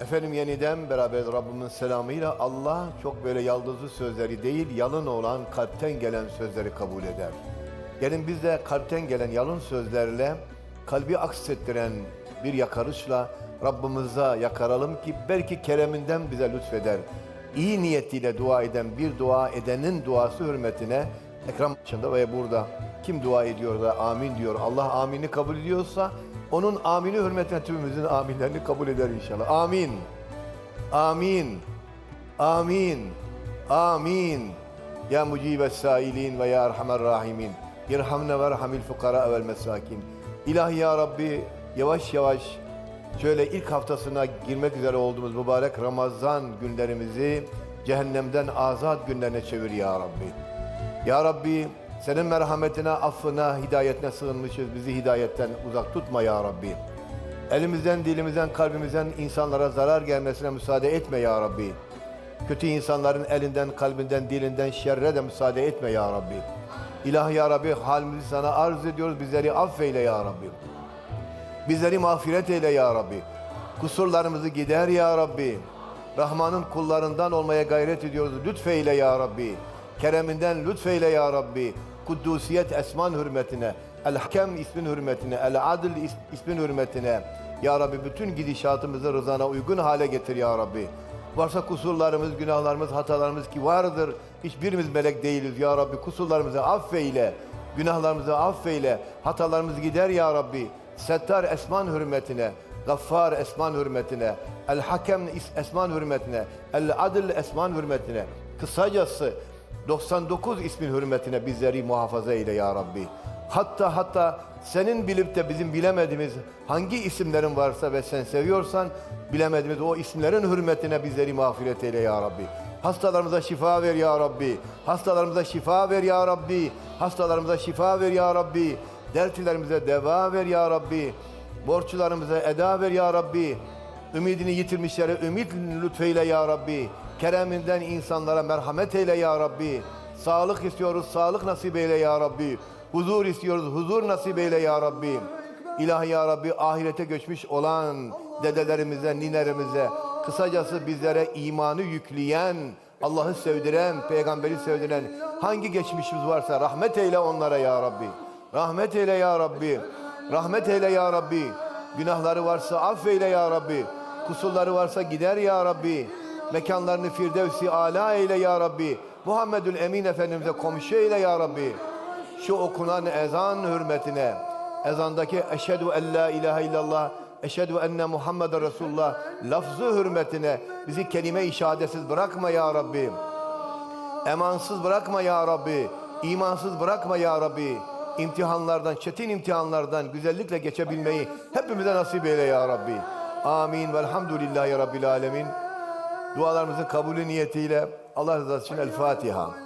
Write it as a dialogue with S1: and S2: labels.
S1: Efendim yeniden beraber Rabbimin selamıyla Allah çok böyle yaldızlı sözleri değil, yalın olan kalpten gelen sözleri kabul eder. Gelin biz de kalpten gelen yalın sözlerle kalbi aksettiren bir yakarışla Rabbimize yakaralım ki belki kereminden bize lütfeder. İyi niyetiyle dua eden bir dua edenin duası hürmetine ekran başında ve burada kim dua ediyor da amin diyor. Allah amini kabul ediyorsa onun amini hürmetine tümümüzün aminlerini kabul eder inşallah. Amin. Amin. Amin. Amin. Ya mucibes sailin ve ya erhamer rahimin. İrhamne ve erhamil fukara vel mesakin. İlahi ya Rabbi yavaş yavaş şöyle ilk haftasına girmek üzere olduğumuz mübarek Ramazan günlerimizi cehennemden azat günlerine çevir ya Rabbi. Ya Rabbi senin merhametine, affına, hidayetine sığınmışız. Bizi hidayetten uzak tutma ya Rabbi. Elimizden, dilimizden, kalbimizden insanlara zarar gelmesine müsaade etme ya Rabbi. Kötü insanların elinden, kalbinden, dilinden şerre de müsaade etme ya Rabbi. İlahi ya Rabbi halimizi sana arz ediyoruz. Bizleri affeyle ya Rabbi. Bizleri mağfiret eyle ya Rabbi. Kusurlarımızı gider ya Rabbi. Rahman'ın kullarından olmaya gayret ediyoruz. Lütfeyle ya Rabbi. Kereminden lütfeyle ya Rabbi. Kuddusiyet esman hürmetine, El Hakem ismin hürmetine, El Adil is- ismin hürmetine. Ya Rabbi bütün gidişatımızı rızana uygun hale getir ya Rabbi. Varsa kusurlarımız, günahlarımız, hatalarımız ki vardır. Hiçbirimiz melek değiliz ya Rabbi. Kusurlarımızı affeyle. Günahlarımızı affeyle. Hatalarımızı gider ya Rabbi. Settar esman hürmetine. Gaffar esman hürmetine. El Hakem is- esman hürmetine. El Adil esman hürmetine. Kısacası 99 ismin hürmetine bizleri muhafaza eyle ya Rabbi. Hatta hatta senin bilip de bizim bilemediğimiz hangi isimlerin varsa ve sen seviyorsan bilemediğimiz o isimlerin hürmetine bizleri mağfiret eyle ya Rabbi. Hastalarımıza şifa ver ya Rabbi. Hastalarımıza şifa ver ya Rabbi. Hastalarımıza şifa ver ya Rabbi. Dertlerimize deva ver ya Rabbi. Borçlarımıza eda ver ya Rabbi. Ümidini yitirmişlere ümit lütfeyle ya Rabbi. Kereminden insanlara merhamet eyle ya Rabbi. Sağlık istiyoruz, sağlık nasip eyle ya Rabbi. Huzur istiyoruz, huzur nasip eyle ya Rabbi. İlahi ya Rabbi ahirete göçmüş olan dedelerimize, ninelerimize, kısacası bizlere imanı yükleyen, Allah'ı sevdiren, peygamberi sevdiren hangi geçmişimiz varsa rahmet eyle onlara ya Rabbi. Rahmet eyle ya Rabbi. Rahmet eyle ya Rabbi. Günahları varsa affeyle ya Rabbi. Kusurları varsa gider ya Rabbi. Mekanlarını firdevsi ala eyle ya Rabbi. Muhammedül Emin Efendimiz'e komşu eyle ya Rabbi. Şu okunan ezan hürmetine, ezandaki eşhedü en la ilahe illallah, eşhedü enne Muhammeden Resulullah lafzı hürmetine bizi kelime-i şehadetsiz bırakma ya Rabbi. Emansız bırakma ya Rabbi. İmansız bırakma ya Rabbi. İmtihanlardan, çetin imtihanlardan güzellikle geçebilmeyi hepimize nasip eyle ya Rabbi. Amin. Velhamdülillahi Rabbil Alemin. Dualarımızın kabulü niyetiyle Allah rızası için El Fatiha.